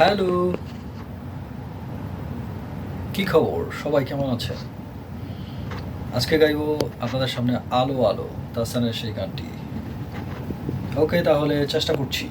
Hello. কি খবর? সবাই কেমন আছে আজকে গাইব আপনাদের সামনে আলো আলো তাসানের সেই গানটি। ওকে, তাহলে চেষ্টা করছি।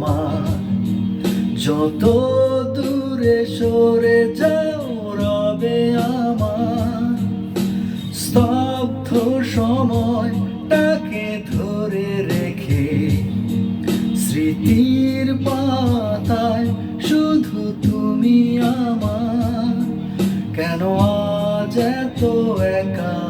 আমার। যত দূরে সরে যাও রবে আমার। স্তব্ধ সময়টাকে ধরে রেখে স্মৃতির পাতায় শুধু তুমি আমার। কেন আজ এত একা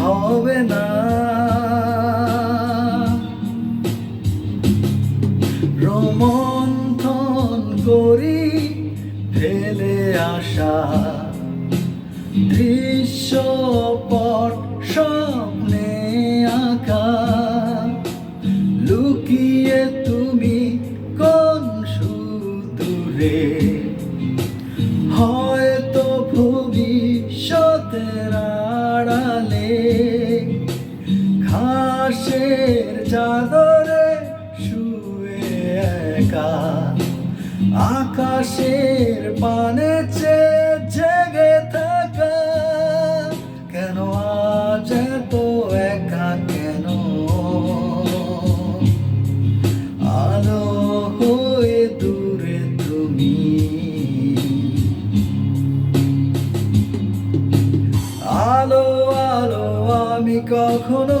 হবে না। রোমন্থন করি ফেলে আসা দৃশ্যপট স্বপ্নে আঁকা। লুকিয়ে তুমি কোন সুদূরে ঘাসের চাদরে শুয়ে একা, আকাশের পানে জেগে থাকা, কেন আজ এত একা কেন? আলো হয়ে দূরে তুমি, আলো আলো আমি কখনো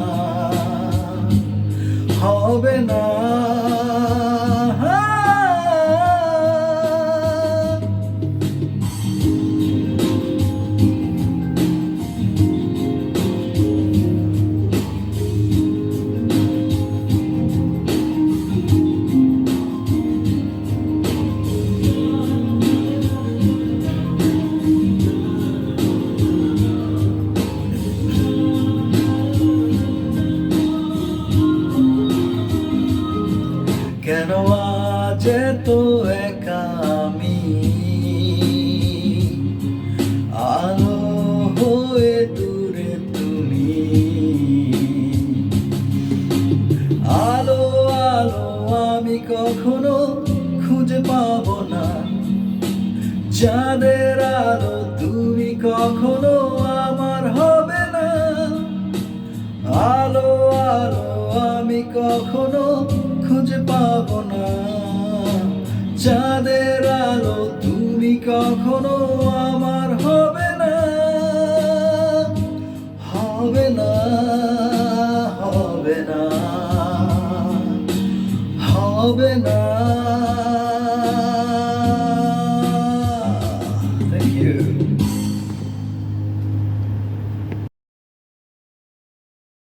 তো একা আমি। আলো হয়ে দূরে তুমি। আলো আলো আমি কখনো খুঁজে পাবো না। চাঁদের আলো তুমি কখনো আমার হবে না। আলো আলো আমি কখনো খুঁজে পাবো না। কখনো আমার হবে না হবে না হবে না হবে না।